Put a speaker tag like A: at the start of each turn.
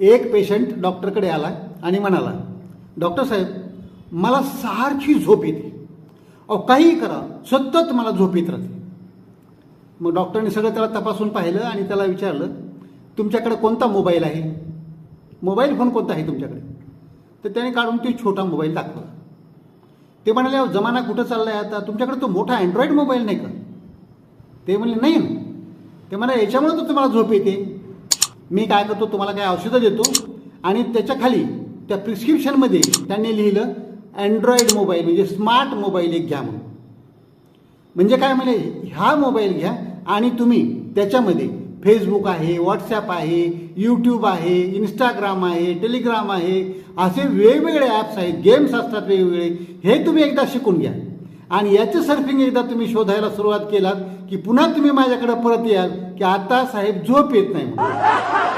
A: एक पेशंट डॉक्टरकडे आला आणि म्हणाला डॉक्टर साहेब मला सारखी झोप येते. अहो काहीही करा सतत मला झोप येत राहते. मग डॉक्टरने सगळं त्याला तपासून पाहिलं आणि त्याला विचारलं तुमच्याकडे कोणता मोबाईल आहे? मोबाईल फोन कोणता आहे तुमच्याकडे? तर त्याने काढून ते छोटा मोबाईल दाखवला. ते म्हणाले "अहो, जमाना कुठं चालला आहे आता? तुमच्याकडे तो मोठा अँड्रॉइड मोबाईल नाही का? ते म्हणले नाही ते म्हणा याच्यामुळे तर तुम्हाला झोप येते. मी काय करतो तुम्हाला काय औषधं देतो. आणि त्याच्याखाली त्या प्रिस्क्रिप्शनमध्ये त्यांनी लिहिलं अँड्रॉइड मोबाईल म्हणजे स्मार्ट मोबाईल एक घ्या म्हणून. म्हणजे काय म्हणे ह्या मोबाईल घ्या आणि तुम्ही त्याच्यामध्ये फेसबुक आहे व्हॉट्सॲप आहे यूट्यूब आहे इंस्टाग्राम आहे टेलिग्राम आहे असे वेगवेगळे ॲप्स आहेत गेम्स असतात वेगवेगळे हे तुम्ही एकदा शिकून घ्या. आणि याचं सर्फिंग एकदा तुम्ही शोधायला सुरुवात केलात की पुन्हा तुम्ही माझ्याकडे परत याल की आता साहेब झोप येत नाही म्हणून.